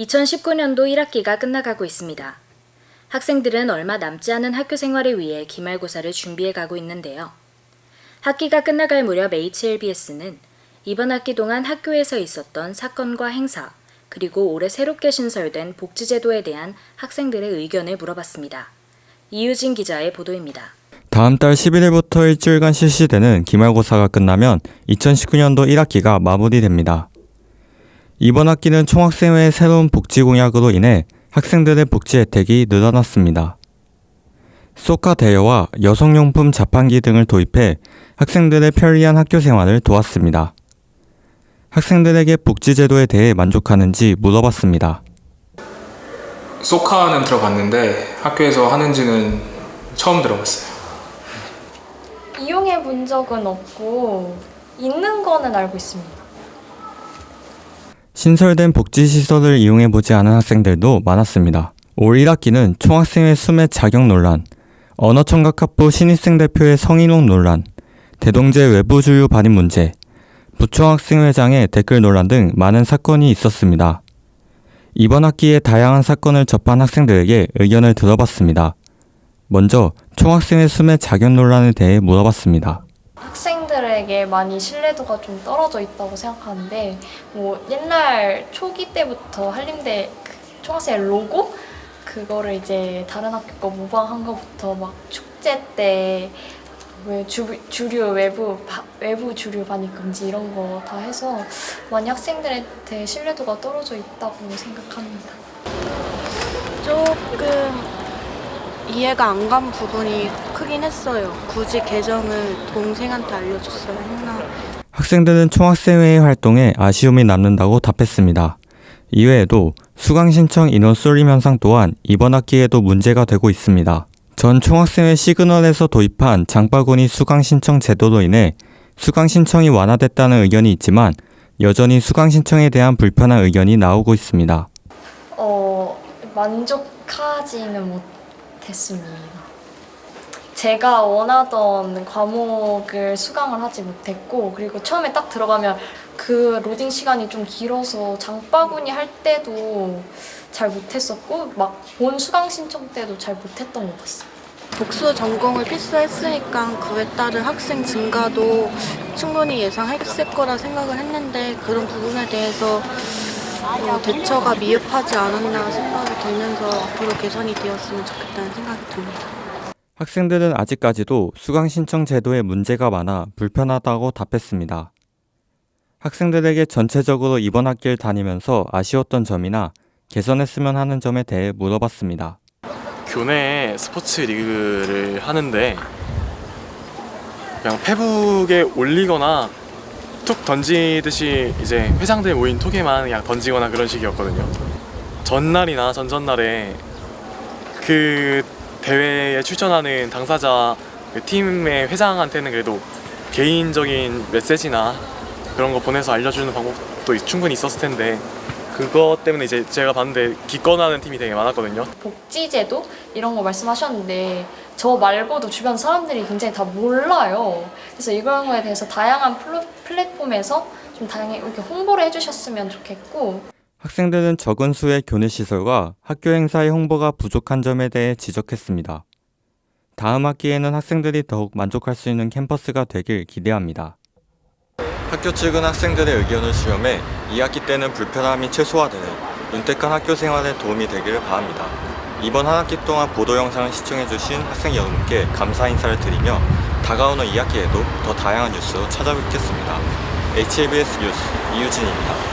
2019년도 1학기가 끝나가고 있습니다. 학생들은 얼마 남지 않은 학교 생활을 위해 기말고사를 준비해 가고 있는데요. 학기가 끝나갈 무렵 HLBS는 이번 학기 동안 학교에서 있었던 사건과 행사, 그리고 올해 새롭게 신설된 복지제도에 대한 학생들의 의견을 물어봤습니다. 이유진 기자의 보도입니다. 다음 달 11일부터 일주일간 실시되는 기말고사가 끝나면 2019년도 1학기가 마무리됩니다. 이번 학기는 총학생회의 새로운 복지 공약으로 인해 학생들의 복지 혜택이 늘어났습니다. 소카 대여와 여성용품 자판기 등을 도입해 학생들의 편리한 학교 생활을 도왔습니다. 학생들에게 복지제도에 대해 만족하는지 물어봤습니다. 소카는 들어봤는데 학교에서 하는지는 처음 들어봤어요. 이용해 본 적은 없고 있는 거는 알고 있습니다. 신설된 복지시설을 이용해보지 않은 학생들도 많았습니다. 올 1학기는 총학생회 수매 자격 논란, 언어청각학부 신입생 대표의 성희롱 논란, 대동제 외부 주유 발인 문제, 부총학생회장의 댓글 논란 등 많은 사건이 있었습니다. 이번 학기에 다양한 사건을 접한 학생들에게 의견을 들어봤습니다. 먼저 총학생회 수매 자격 논란에 대해 물어봤습니다. 학생들에게 많이 신뢰도가 좀 떨어져 있다고 생각하는데 뭐 옛날 초기 때부터 한림대 그 총학생 로고 그거를 이제 다른 학교 거 모방한 거부터 막 축제 때왜 주류 외부 바- 외부 주류 반입 금지 이런 거 다 해서 많이 학생들한테 신뢰도가 떨어져 있다고 생각합니다. 조금 이해가 안 간 부분이 크긴 했어요. 굳이 계정을 동생한테 알려줬어야 했나. 학생들은 총학생회의 활동에 아쉬움이 남는다고 답했습니다. 이외에도 수강 신청 인원 쏠림 현상 또한 이번 학기에도 문제가 되고 있습니다. 전 총학생회 시그널에서 도입한 장바구니 수강 신청 제도로 인해 수강 신청이 완화됐다는 의견이 있지만 여전히 수강 신청에 대한 불편한 의견이 나오고 있습니다. 어, 만족하지는 못 했습니다. 제가 원하던 과목을 수강을 하지 못했고, 그리고 처음에 딱 들어가면 그 로딩 시간이 좀 길어서 장바구니 할 때도 잘 못했었고, 막 본 수강 신청 때도 잘 못했던 것 같습니다. 복수 전공을 필수했으니까 그에 따른 학생 증가도 충분히 예상했을 거라 생각을 했는데 그런 부분에 대해서 어, 대처가 미흡하지 않았나 생각이 들면서 앞으로 개선이 되었으면 좋겠다는 생각이 듭니다. 학생들은 아직까지도 수강 신청 제도에 문제가 많아 불편하다고 답했습니다. 학생들에게 전체적으로 이번 학기를 다니면서 아쉬웠던 점이나 개선했으면 하는 점에 대해 물어봤습니다. 교내 스포츠 리그를 하는데 그냥 페북에 올리거나 툭 던지듯이 이제 회장들 모인 톡에만 그냥 던지거나 그런 식이었거든요. 전날이나 전전날에 그 대회에 출전하는 당사자 그 팀의 회장한테는 그래도 개인적인 메시지나 그런 거 보내서 알려주는 방법도 충분히 있었을 텐데 그것 때문에 이제 제가 봤는데 기권하는 팀이 되게 많았거든요. 복지제도 이런 거 말씀하셨는데 저 말고도 주변 사람들이 굉장히 다 몰라요. 그래서 이런 거에 대해서 다양한 플랫폼에서 좀 다양하게 이렇게 홍보를 해주셨으면 좋겠고 학생들은 적은 수의 교내 시설과 학교 행사의 홍보가 부족한 점에 대해 지적했습니다. 다음 학기에는 학생들이 더욱 만족할 수 있는 캠퍼스가 되길 기대합니다. 학교 측은 학생들의 의견을 수렴해 2학기 때는 불편함이 최소화되는 윤택한 학교 생활에 도움이 되기를 바랍니다. 이번 한 학기 동안 보도 영상을 시청해주신 학생 여러분께 감사 인사를 드리며 다가오는 2학기에도 더 다양한 뉴스로 찾아뵙겠습니다. HBS 뉴스 이유진입니다.